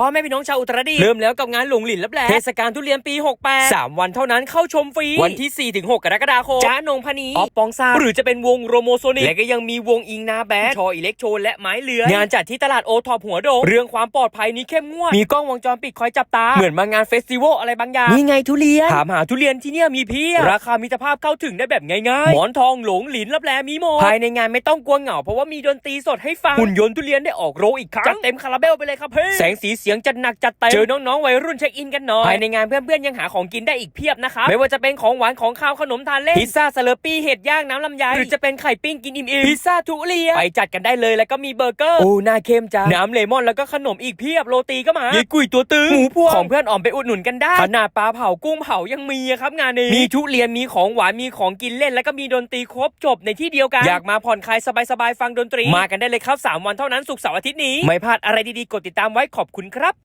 พ่อแม่พี่น้องชาวอุตรดิตถ์เริ่มแล้วกับงานหลงหลินลับแลเทศกาลทุเรียนปี 68 3 วันเท่านั้นเข้าชมฟรี วันที่ 4 ถึง 6 กรกฎาคมจ้านงพนีออฟปองซาหรือจะเป็นวงโรโมโซนิกและก็ยังมีวงอิงนาแบดชออิเล็กโทรและไม้เลือยงานจัดที่ตลาดโอทอปหัวโดงเรื่องความปลอดภัยนี้เข้มงวดมีกล้องวงจรปิดคอยจับตาเหมือนมางานเฟสติวัลอะไรบางอย่างนี่ไงทุเรียนถามหาทุเรียนที่เนี่ยมีเพียบราคามิตรภาพเข้าถึงได้แบบง่ายๆหมอนทองหลงหลินลับแลมีหมดภายในงานไม่ต้องกลัวเหงาเพราะว่ามีดนตรีสดให้ฟังหุ่นยนต์ทุเรียนได้ออกโรงอีกครั้งจัดเต็มคาราเบลไปเลยครับเพ่แสงสีเสียงจัดหนักจัดเต็มเจอน้องๆวัยรุ่นเช็คอินกันหน่อยภายในงานเพื่อนๆยังหาของกินได้อีกเพียบนะครับไม่ว่าจะเป็นของหวานของข้าวขนมทานเล่นพิซซ่าสเลอปี้เห็ดย่างน้ำลำไยหรือจะเป็นไข่ปิ้งกินอิ่มๆพิซซ่าทุเรียนไปจัดกันได้เลยแล้วก็มีเบอร์เกอร์โอ้น่าเค็มจ้าน้ำเลมอนแล้วก็ขนมอีกเพียบโรตีก็มาเยกุยตัวตึงหมูพวงของเพื่อนอ่อมไปอุดหนุนกันได้ขนาดปลาเผากุ้งเผายังมีอะครับงานนี้มีทุเรียนมีของหวานมีของกินเล่น แล้วก็มีดนตรีครบจบในที่เดียวกันอยากมาผ่อนคลายสบายๆฟังดนตรี มากันได้เลยครับ 3 วันเท่านั้นศุกร์เสาร์อาทิตย์นี้ไม่พลาดอะไรดีๆกดติดตามไว้ขอบคุณครับ краб